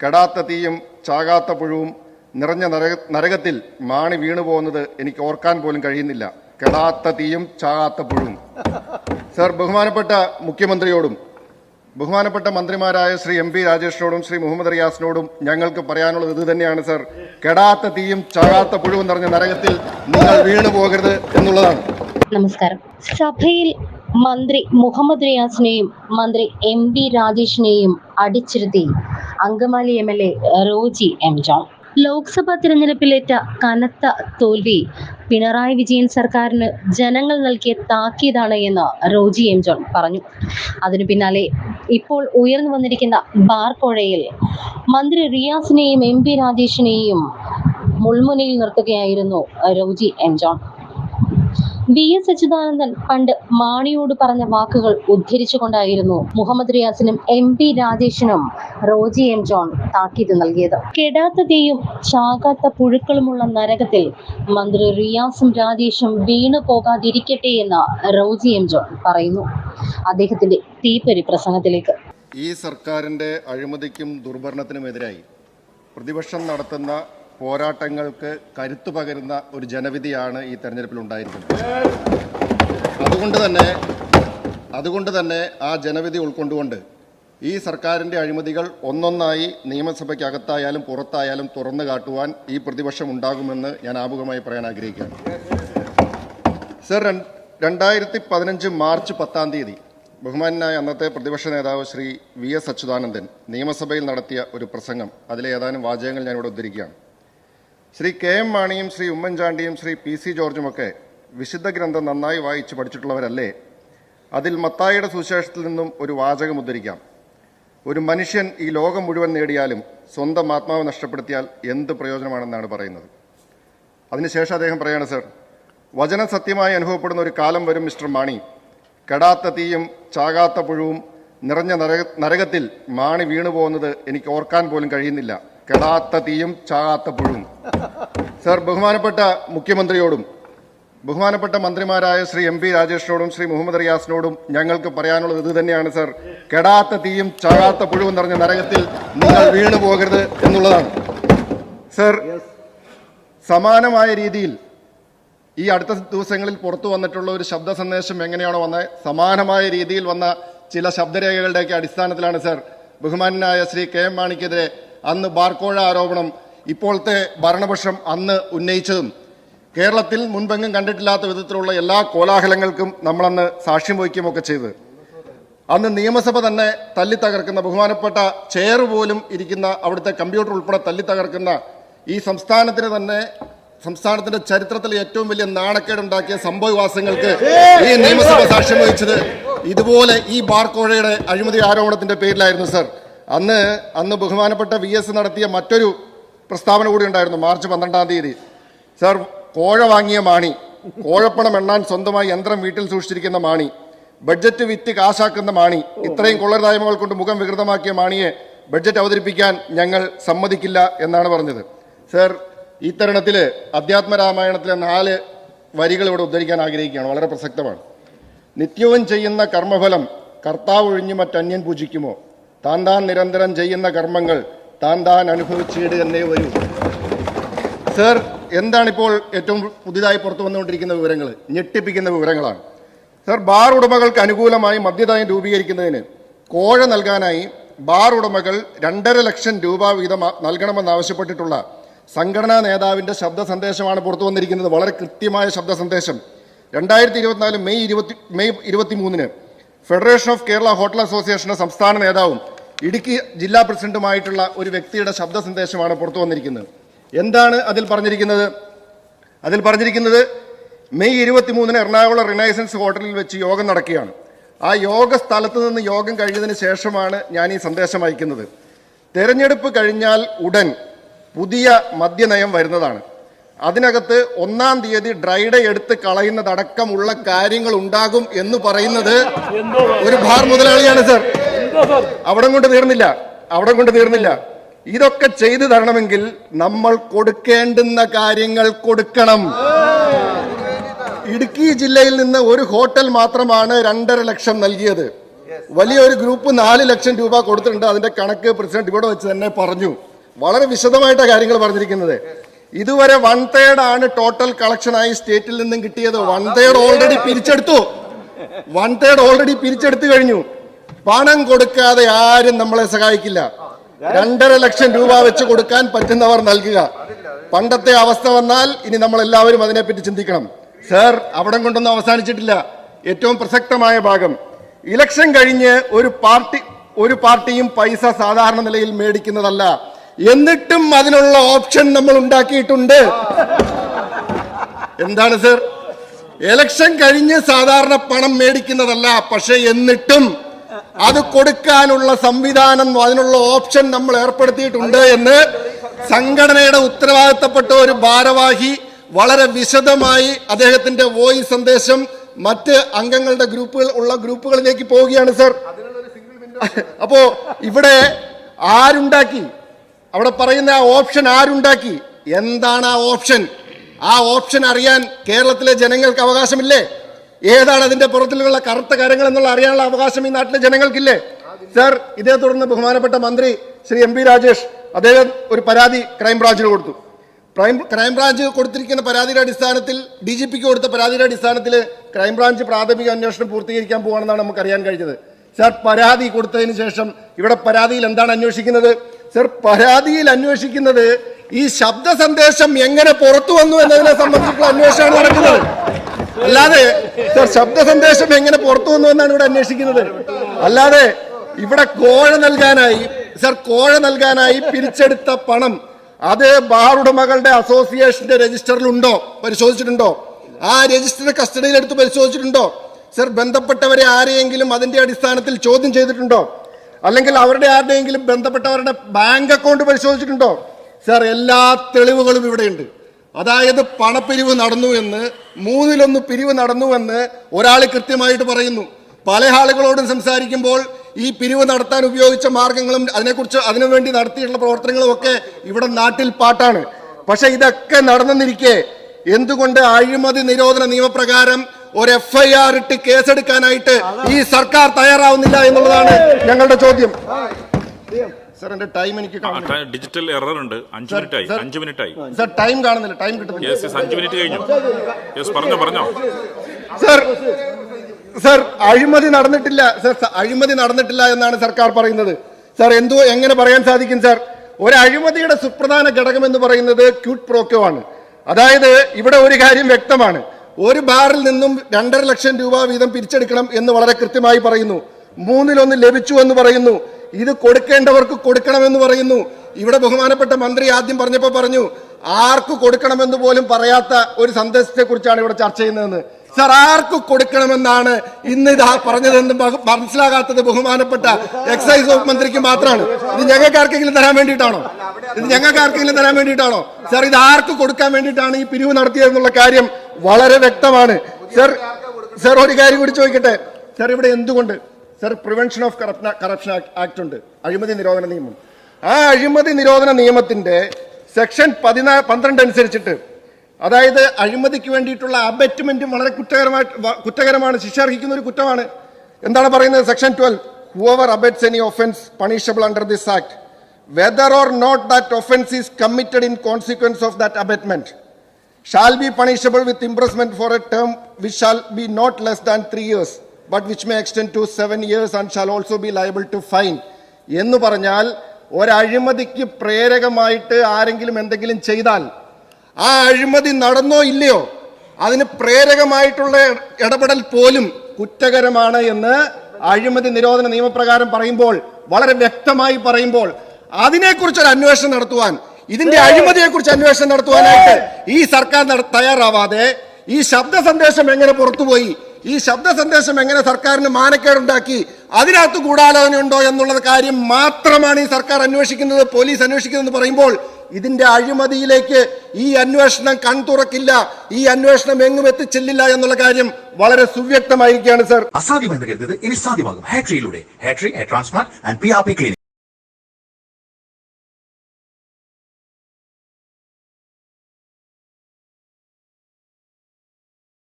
കെടാത്ത തീയും ചാകാത്ത പുഴുവും നിറഞ്ഞ നരക നരകത്തിൽ മാണി വീണു പോകുന്നത് എനിക്ക് ഓർക്കാൻ പോലും കഴിയുന്നില്ല. കെടാത്ത തീയും ചാകാത്ത പുഴുവും. സർ ബഹുമാനപ്പെട്ട മുഖ്യമന്ത്രിയോടും ബഹുമാനപ്പെട്ട മന്ത്രിമാരായ ശ്രീ എം പി രാജേഷിനോടും ശ്രീ മുഹമ്മദ് റിയാസിനോടും ഞങ്ങൾക്ക് പറയാനുള്ളത് ഇത് തന്നെയാണ് സർ. കെടാത്ത തീയും ചാകാത്ത പുഴുവും നിറഞ്ഞ നരകത്തിൽ നിങ്ങൾ വീണു പോകരുത് എന്നുള്ളതാണ്. നമസ്കാരം. സഭയിൽ മന്ത്രി മുഹമ്മദ് റിയാസിനെയും മന്ത്രി എം പി രാജേഷിനെയും അടിച്ചിരുത്തി Angamaly M L A Roji M John. Lok Sabha തിരഞ്ഞെടുപ്പിലേറ്റ കനത്ത തോൽവി പിണറായി വിജയൻ സർക്കാരിന് ജനങ്ങൾ നൽകിയ താക്കീതാണ് എന്ന് റോജി എം ജോൺ പറഞ്ഞു. അതിനു പിന്നാലെ ഇപ്പോൾ ഉയർന്നു വന്നിരിക്കുന്ന ബാർക്കോഴയിൽ മന്ത്രി റിയാസിനെയും എം പി രാജേഷിനെയും മുൾമുനയിൽ നിർത്തുകയായിരുന്നു Roji M John. V S Achuthanandan പണ്ട് മാണിയോട് പറഞ്ഞ വാക്കുകൾ ഉദ്ധരിച്ചുകൊണ്ടായിരുന്നു മുഹമ്മദ് റിയാസിനും എം പി രാജേഷിനും റോജി എം ജോൺ താക്കീത് നൽകിയത്. കെടാത്ത തീയും ചാകാത്ത പുഴുക്കളുമുള്ള നരകത്തിൽ മന്ത്രി റിയാസും രാജേഷും വീണു പോകാതിരിക്കട്ടെ എന്ന് റോജി എം ജോൺ പറയുന്നു. അദ്ദേഹത്തിന്റെ തീപ്പരി പ്രസംഗത്തിലേക്ക്. ഈ സർക്കാരിന്റെ അഴിമതിക്കും ദുർഭരണത്തിനുമെതിരായി പ്രതിപക്ഷം നടത്തുന്ന പോരാട്ടങ്ങൾക്ക് കരുത്തു പകരുന്ന ഒരു ജനവിധിയാണ് ഈ തെരഞ്ഞെടുപ്പിൽ ഉണ്ടായിരിക്കുന്നത്. അതുകൊണ്ട് തന്നെ അതുകൊണ്ട് തന്നെ ആ ജനവിധി ഉൾക്കൊണ്ടുകൊണ്ട് ഈ സർക്കാരിന്റെ അഴിമതികൾ ഒന്നൊന്നായി നിയമസഭയ്ക്കകത്തായാലും പുറത്തായാലും തുറന്നു കാട്ടുവാൻ ഈ പ്രതിപക്ഷം ഉണ്ടാകുമെന്ന് ഞാൻ ആമുഖമായി പറയാൻ ആഗ്രഹിക്കുകയാണ്. സർ രണ്ടായിരത്തി പതിനഞ്ച് മാർച്ച് പത്താം തീയതി ബഹുമാനായ അന്നത്തെ പ്രതിപക്ഷ നേതാവ് ശ്രീ വി എസ് അച്യുതാനന്ദൻ നിയമസഭയിൽ നടത്തിയ ഒരു പ്രസംഗം. അതിലെ ഏതാനും വാചകങ്ങൾ ഞാനിവിടെ ഉദ്ധരിക്കുകയാണ്. ശ്രീ കെ എം മാണിയും ശ്രീ ഉമ്മൻചാണ്ടിയും ശ്രീ പി സി ജോർജുമൊക്കെ വിശുദ്ധ ഗ്രന്ഥം നന്നായി വായിച്ച് പഠിച്ചിട്ടുള്ളവരല്ലേ? അതിൽ മത്തായിയുടെ സുശേഷത്തിൽ നിന്നും ഒരു വാചകം ഉദ്ധരിക്കാം. ഒരു മനുഷ്യൻ ഈ ലോകം മുഴുവൻ നേടിയാലും സ്വന്തം ആത്മാവ് നഷ്ടപ്പെടുത്തിയാൽ എന്ത് പ്രയോജനമാണെന്നാണ് പറയുന്നത്. അതിനുശേഷം അദ്ദേഹം പറയാണ് സർ വചനം സത്യമായി അനുഭവപ്പെടുന്ന ഒരു കാലം വരും മിസ്റ്റർ മാണി. കെടാത്ത തീയും ചാകാത്ത പുഴുവും നിറഞ്ഞ നരക നരകത്തിൽ മാണി വീണു പോകുന്നത് എനിക്ക് ഓർക്കാൻ പോലും കഴിയുന്നില്ല. കെടാത്ത തീയും ചാകാത്ത പുഴുവും. സർ ബഹുമാനപ്പെട്ട മുഖ്യമന്ത്രിയോടും ബഹുമാനപ്പെട്ട മന്ത്രിമാരായ ശ്രീ എം പി രാജേഷിനോടും ശ്രീ മുഹമ്മദ് റിയാസിനോടും ഞങ്ങൾക്ക് പറയാനുള്ളത് ഇത് തന്നെയാണ് സർ. കെടാത്ത തീയും ചാകാത്ത പുഴുവും നിറഞ്ഞ നരകത്തിൽ നിങ്ങൾ വീണു പോകരുത് എന്നുള്ളതാണ്. സർ സമാനമായ രീതിയിൽ ഈ അടുത്ത ദിവസങ്ങളിൽ പുറത്തു വന്നിട്ടുള്ള ഒരു ശബ്ദ സന്ദേശം എങ്ങനെയാണോ വന്നത്? സമാനമായ രീതിയിൽ വന്ന ചില ശബ്ദരേഖകളുടെയൊക്കെ അടിസ്ഥാനത്തിലാണ് സർ. ബഹുമാനായ ശ്രീ കെ എം മാണിക്കെതിരെ അന്ന് ബാർക്കോഴ ആരോപണം ഇപ്പോഴത്തെ ഭരണപക്ഷം അന്ന് ഉന്നയിച്ചതും കേരളത്തിൽ മുൻപെങ്ങും കണ്ടിട്ടില്ലാത്ത വിധത്തിലുള്ള എല്ലാ കോലാഹലങ്ങൾക്കും നമ്മളന്ന് സാക്ഷ്യം വഹിക്കുകയൊക്കെ ചെയ്തത്. അന്ന് നിയമസഭ തന്നെ തല്ലി തകർക്കുന്ന ബഹുമാനപ്പെട്ട ചെയർ പോലും ഇരിക്കുന്ന അവിടുത്തെ കമ്പ്യൂട്ടർ ഉൾപ്പെടെ തല്ലി തകർക്കുന്ന ഈ സംസ്ഥാനത്തിന് തന്നെ സംസ്ഥാനത്തിന്റെ ചരിത്രത്തിൽ ഏറ്റവും വലിയ നാണക്കേടുണ്ടാക്കിയ സംഭവവാസങ്ങൾക്ക് ഈ നിയമസഭ സാക്ഷ്യം വഹിച്ചത്. ഇതുപോലെ ഈ ബാർക്കോഴയുടെ അഴിമതി ആരോപണത്തിന്റെ പേരിലായിരുന്നു സർ. അന്ന് അന്ന് ബഹുമാനപ്പെട്ട വി നടത്തിയ മറ്റൊരു പ്രസ്താവന കൂടി ഉണ്ടായിരുന്നു മാർച്ച് പന്ത്രണ്ടാം തീയതി. സർ കോഴ വാങ്ങിയ മാണി കോഴപ്പണം എണ്ണാൻ സ്വന്തമായി യന്ത്രം വീട്ടിൽ സൂക്ഷിച്ചിരിക്കുന്ന മാണി ബഡ്ജറ്റ് വിറ്റ് കാശാക്കുന്ന മാണി ഇത്രയും കൊള്ളരുതായ്മകൾ കൊണ്ട് മുഖം വികൃതമാക്കിയ മാണിയെ ബഡ്ജറ്റ് അവതരിപ്പിക്കാൻ ഞങ്ങൾ സമ്മതിക്കില്ല എന്നാണ് പറഞ്ഞത്. സർ ഈ തരുണത്തിൽ അധ്യാത്മരാമായണത്തിലെ നാല് വരികൾ ഇവിടെ ഉദ്ധരിക്കാൻ ആഗ്രഹിക്കുകയാണ്. വളരെ പ്രസക്തമാണ്. നിത്യവും ചെയ്യുന്ന കർമ്മഫലം കർത്താവ് ഒഴിഞ്ഞു മറ്റന്യൻ പൂജിക്കുമോ? താൻ താൻ നിരന്തരം ചെയ്യുന്ന കർമ്മങ്ങൾ താൻ താൻ അനുഭവിച്ചിട് എന്നേ വരൂ. സർ എന്താണിപ്പോൾ ഏറ്റവും പുതിയതായി പുറത്തു വന്നുകൊണ്ടിരിക്കുന്ന വിവരങ്ങൾ ഞെട്ടിപ്പിക്കുന്ന വിവരങ്ങളാണ്. സർ ബാർ ഉടമകൾക്ക് അനുകൂലമായി മദ്യതായം രൂപീകരിക്കുന്നതിന് കോഴ നൽകാനായി ബാർ ഉടമകൾ രണ്ടര ലക്ഷം രൂപ വീതം നൽകണമെന്നാവശ്യപ്പെട്ടിട്ടുള്ള സംഘടനാ നേതാവിന്റെ ശബ്ദ സന്ദേശമാണ് പുറത്തു വന്നിരിക്കുന്നത്. വളരെ കൃത്യമായ ശബ്ദ സന്ദേശം. രണ്ടായിരത്തി ഇരുപത്തിനാല് മെയ് ഇരുപത്തി മെയ് ഇരുപത്തി മൂന്നിന് ഫെഡറേഷൻ ഓഫ് കേരള ഹോട്ടൽ അസോസിയേഷന്റെ സംസ്ഥാന നേതാവും ഇടുക്കി ജില്ലാ പ്രസിഡന്റുമായിട്ടുള്ള ഒരു വ്യക്തിയുടെ ശബ്ദ സന്ദേശമാണ് പുറത്തു വന്നിരിക്കുന്നത്. എന്താണ് അതിൽ പറഞ്ഞിരിക്കുന്നത്? അതിൽ പറഞ്ഞിരിക്കുന്നത് മെയ് ഇരുപത്തി മൂന്നിന് എറണാകുളം റിനൈസൻസ് ഹോട്ടലിൽ വെച്ച് യോഗം നടക്കുകയാണ്. ആ യോഗ സ്ഥലത്ത് നിന്ന് യോഗം കഴിഞ്ഞതിന് ശേഷമാണ് ഞാൻ ഈ സന്ദേശം അയക്കുന്നത്. തെരഞ്ഞെടുപ്പ് കഴിഞ്ഞാൽ ഉടൻ പുതിയ മദ്യനയം വരുന്നതാണ്. അതിനകത്ത് ഒന്നാം തീയതി ഡ്രൈഡേ എടുത്ത് കളയുന്നതടക്കമുള്ള കാര്യങ്ങൾ ഉണ്ടാകും എന്ന് പറയുന്നത് ഒരു ഭാർ മുതലാളിയാണ് സർ. അവിടം കൊണ്ട് തീർന്നില്ല അവിടം കൊണ്ട് തീർന്നില്ല. ഇതൊക്കെ ചെയ്തു തരണമെങ്കിൽ നമ്മൾ കൊടുക്കേണ്ടുന്ന കാര്യങ്ങൾ കൊടുക്കണം. ഇടുക്കി ജില്ലയിൽ നിന്ന് ഒരു ഹോട്ടൽ മാത്രമാണ് രണ്ടര ലക്ഷം നൽകിയത്. വലിയൊരു ഗ്രൂപ്പ് നാല് ലക്ഷം രൂപ കൊടുത്തിട്ടുണ്ട്. അതിന്റെ കണക്ക് പ്രസിഡന്റ് ഇവിടെ വെച്ച് തന്നെ പറഞ്ഞു. വളരെ വിശദമായിട്ട കാര്യങ്ങൾ പറഞ്ഞിരിക്കുന്നത്. ഇതുവരെ വൺ തേർഡ് ആണ് ടോട്ടൽ കളക്ഷനായി സ്റ്റേറ്റിൽ നിന്നും കിട്ടിയത്. വൺ തേർഡ് ഓൾറെഡി പിരിച്ചെടുത്തു. വൺ തേർഡ് ഓൾറെഡി പിരിച്ചെടുത്തു കഴിഞ്ഞു. പണം കൊടുക്കാതെ ആരും നമ്മളെ സഹായിക്കില്ല. രണ്ടര ലക്ഷം രൂപ വെച്ച് കൊടുക്കാൻ പറ്റുന്നവർ നൽകുക. പണ്ടത്തെ അവസ്ഥ വന്നാൽ ഇനി നമ്മൾ എല്ലാവരും അതിനെപ്പറ്റി ചിന്തിക്കണം. സർ അവിടം കൊണ്ടൊന്നും അവസാനിച്ചിട്ടില്ല. ഏറ്റവും പ്രസക്തമായ ഭാഗം. ഇലക്ഷൻ കഴിഞ്ഞ് ഒരു പാർട്ടി ഒരു പാർട്ടിയും പൈസ സാധാരണ നിലയിൽ മേടിക്കുന്നതല്ല. എന്നിട്ടും അതിനുള്ള ഓപ്ഷൻ നമ്മൾ ഉണ്ടാക്കിയിട്ടുണ്ട്. എന്താണ് സർ? ഇലക്ഷൻ കഴിഞ്ഞ് സാധാരണ പണം മേടിക്കുന്നതല്ല. പക്ഷെ എന്നിട്ടും അത് കൊടുക്കാനുള്ള സംവിധാനം അതിനുള്ള ഓപ്ഷൻ നമ്മൾ ഏർപ്പെടുത്തിയിട്ടുണ്ട് എന്ന് സംഘടനയുടെ ഉത്തരവാദിത്തപ്പെട്ട ഒരു ഭാരവാഹി വളരെ വിശദമായി അദ്ദേഹത്തിന്റെ വോയിസ് സന്ദേശം മറ്റ് അംഗങ്ങളുടെ ഗ്രൂപ്പുകൾ ഉള്ള ഗ്രൂപ്പുകളിലേക്ക് പോവുകയാണ് സർ. അപ്പോ ഇവിടെ ആരുണ്ടാക്കി? അവിടെ പറയുന്ന ആ ഓപ്ഷൻ ആരുണ്ടാക്കി? എന്താണ് ആ ഓപ്ഷൻ? ആ ഓപ്ഷൻ അറിയാൻ കേരളത്തിലെ ജനങ്ങൾക്ക് അവകാശമില്ലേ? ഏതാണ് അതിന്റെ പുറത്തിലുള്ള കറുത്ത കാര്യങ്ങൾ എന്നുള്ള അറിയാനുള്ള അവകാശം ഈ നാട്ടിലെ ജനങ്ങൾക്കില്ലേ? സർ ഇതേ തുടർന്ന് ബഹുമാനപ്പെട്ട മന്ത്രി ശ്രീ എം രാജേഷ് അദ്ദേഹം ഒരു പരാതി ക്രൈംബ്രാഞ്ചിന് കൊടുത്തു. ക്രൈം ക്രൈംബ്രാഞ്ച് കൊടുത്തിരിക്കുന്ന പരാതിയുടെ അടിസ്ഥാനത്തിൽ ഡി ജി പിക്ക് കൊടുത്ത പരാതിയുടെ അടിസ്ഥാനത്തിൽ ക്രൈംബ്രാഞ്ച് പ്രാഥമിക അന്വേഷണം പൂർത്തീകരിക്കാൻ പോകുകയാണെന്നാണ് നമുക്ക് അറിയാൻ കഴിഞ്ഞത്. സർ പരാതി കൊടുത്തതിന് ശേഷം ഇവിടെ പരാതിയിൽ എന്താണ് അന്വേഷിക്കുന്നത്? സർ പരാതിയിൽ അന്വേഷിക്കുന്നത് ഈ ശബ്ദ സന്ദേശം എങ്ങനെ പുറത്തു വന്നു എന്നതിനെ സംബന്ധിച്ചുള്ള അന്വേഷണമാണ് നടക്കുന്നത്. അല്ലാതെ സർ ശബ്ദ സന്ദേശം എങ്ങനെ പുറത്തു വന്നു എന്നാണ് ഇവിടെ അന്വേഷിക്കുന്നത്? അല്ലാതെ ഇവിടെ കോഴ നൽകാനായി സർ കോഴ നൽകാനായി പിരിച്ചെടുത്ത പണം അത് ബാർ ഉടമകളുടെ അസോസിയേഷന്റെ രജിസ്റ്ററിലുണ്ടോ? പരിശോധിച്ചിട്ടുണ്ടോ? ആ രജിസ്റ്റർ കസ്റ്റഡിയിൽ എടുത്ത് പരിശോധിച്ചിട്ടുണ്ടോ? സർ ബന്ധപ്പെട്ടവരെ ആരെയെങ്കിലും അതിന്റെ അടിസ്ഥാനത്തിൽ ചോദ്യം ചെയ്തിട്ടുണ്ടോ? അല്ലെങ്കിൽ അവരുടെ ആരുടെയെങ്കിലും ബന്ധപ്പെട്ടവരുടെ ബാങ്ക് അക്കൗണ്ട് പരിശോധിച്ചിട്ടുണ്ടോ? സർ എല്ലാ തെളിവുകളും ഇവിടെയുണ്ട്. അതായത് പണപ്പിരിവ് നടന്നു എന്ന് മൂന്നിലൊന്ന് പിരിവ് നടന്നുവെന്ന് ഒരാൾ കൃത്യമായിട്ട് പറയുന്നു. പല ആളുകളോടും സംസാരിക്കുമ്പോൾ ഈ പിരിവ് നടത്താൻ ഉപയോഗിച്ച മാർഗങ്ങളും അതിനെക്കുറിച്ച് അതിനുവേണ്ടി നടത്തിയിട്ടുള്ള പ്രവർത്തനങ്ങളും ഒക്കെ ഇവിടെ നാട്ടിൽ പാട്ടാണ്. പക്ഷെ ഇതൊക്കെ നടന്നെന്നിരിക്കെ എന്തുകൊണ്ട് അഴിമതി നിരോധന നിയമപ്രകാരം ഒരു എഫ് ഐ ആർ ഇട്ട് കേസെടുക്കാനായിട്ട് ഈ സർക്കാർ തയ്യാറാവുന്നില്ല എന്നുള്ളതാണ് ഞങ്ങളുടെ ചോദ്യം. സർ എന്റെ ടൈം എനിക്ക് കാണുന്നില്ല. ഡിജിറ്റൽ എറർ ഉണ്ട്. അഞ്ച് മിനിറ്റ് ആയി. സർ. അഞ്ച് മിനിറ്റ് ആയി. സർ ടൈം കാണുന്നില്ല. ടൈം കിട്ടുന്നില്ല. യെസ് യെസ് അഞ്ച് മിനിറ്റ് കഴിഞ്ഞു. യെസ് പറഞ്ഞോ പറഞ്ഞോ. സർ സർ അഴിമതി നടന്നിട്ടില്ല. സർ സ- അഴിമതി നടന്നിട്ടില്ല എന്നാണ് സർക്കാർ പറയുന്നത്. സർ എന്തോ എങ്ങനെ പറയാൻ സാധിക്കും സർ ഒരു അഴിമതിയുടെ സുപ്രധാന ഘടകം എന്ന് പറയുന്നത് ക്യൂട്ട് പ്രോക്കോ ആണ്. അതായത് ഇവിടെ ഒരു കാര്യം വ്യക്തമാണ്. ഒരു ബാറിൽ നിന്നും രണ്ടര ലക്ഷം രൂപ വീതം പിരിച്ചെടുക്കണം എന്ന് വളരെ കൃത്യമായി പറയുന്നു. മൂന്നിലൊന്ന് ലഭിച്ചു എന്ന് പറയുന്നു. ഇത് കൊടുക്കേണ്ടവർക്ക് കൊടുക്കണമെന്ന് പറയുന്നു. ഇവിടെ ബഹുമാനപ്പെട്ട മന്ത്രി ആദ്യം പറഞ്ഞപ്പോൾ പറഞ്ഞു ആർക്ക് കൊടുക്കണമെന്ന് പോലും പറയാത്ത ഒരു സന്ദേശത്തെ കുറിച്ചാണ് ഇവിടെ ചർച്ച ചെയ്യുന്നതെന്ന്. സർ ആർക്ക് കൊടുക്കണമെന്നാണ് ഇന്ന് ഇത് പറഞ്ഞതെന്ന് മനസ്സിലാകാത്തത് ബഹുമാനപ്പെട്ട എക്സൈസ് വകുപ്പ് മന്ത്രിക്ക് മാത്രമാണ്. ഇത് ഞങ്ങൾക്ക് ആർക്കെങ്കിലും തരാൻ വേണ്ടിയിട്ടാണോ? ഇത് ഞങ്ങൾക്ക് ആർക്കെങ്കിലും തരാൻ വേണ്ടിയിട്ടാണോ? സർ ഇത് ആർക്ക് കൊടുക്കാൻ വേണ്ടിയിട്ടാണ് ഈ പിരിവ് നടത്തിയതെന്നുള്ള കാര്യം വളരെ വ്യക്തമാണ്. സർ സർ ഒരു കാര്യം കൂടി ചോദിക്കട്ടെ? സർ ഇവിടെ എന്തുകൊണ്ട് sir prevention of corruption act ഉണ്ട്. അഴിമതി നിരോധന നിയമം. ആ അഴിമതി നിരോധന നിയമത്തിന്റെ സെക്ഷൻ പതിനാ പന്ത്രണ്ട് അനുസരിച്ചിട്ട് അതായത് അഴിമതിക്ക് വേണ്ടിയിട്ടുള്ള അബറ്റ്മെന്റ് വളരെ കുറ്റകരമായിട്ട് കുറ്റകരമാണ് ശിക്ഷ അർഹിക്കുന്ന ഒരു കുറ്റമാണ്. എന്താണ് പറയുന്നത് section twelve whoever abets any offence punishable under this act whether or not that offence is committed in consequence of that abetment shall be punishable with imprisonment for a term which shall be not less than three years, but which may extend to seven years and shall also be liable to fine എന്ന് പറഞ്ഞാൽ ഒരഴിമതിക്ക് പ്രേരകമായിട്ട് ആരെങ്കിലും എന്തെങ്കിലും ചെയ്താൽ ആ അഴിമതി നടന്നോ ഇല്ലയോ അതിന് പ്രേരകമായിട്ടുള്ള ഇടപെടൽ പോലും കുറ്റകരമാണ് എന്ന് അഴിമതി നിരോധന നിയമപ്രകാരം പറയുമ്പോൾ വളരെ വ്യക്തമായി പറയുമ്പോൾ അതിനെക്കുറിച്ച് ഒരു അന്വേഷണം നടത്തുവാൻ ഇതിന്റെ അഴിമതിയെ കുറിച്ച് അന്വേഷണം നടത്തുവാനായിട്ട് ഈ സർക്കാർ തയ്യാറാവാതെ ഈ ശബ്ദ സന്ദേശം എങ്ങനെ പുറത്തുപോയി? ഈ ശബ്ദ സന്ദേശം എങ്ങനെ സർക്കാരിന് മാനക്കേടുണ്ടാക്കി? അതിനകത്ത് ഗൂഢാലോചനയുണ്ടോ എന്നുള്ള കാര്യം മാത്രമാണ് ഈ സർക്കാർ അന്വേഷിക്കുന്നത് പോലീസ് അന്വേഷിക്കുന്നത് പറയുമ്പോൾ ഇതിന്റെ അഴിമതിയിലേക്ക് ഈ അന്വേഷണം കൺതുറക്കില്ല ഈ അന്വേഷണം എങ്ങും എത്തിച്ചെല്ലില്ല എന്നുള്ള കാര്യം വളരെ സുവ്യക്തമായിരിക്കുകയാണ് സർ. അസാധ്യമെന്ന് കരുതത് ഇനി സാധ്യമാകും ആൻഡ്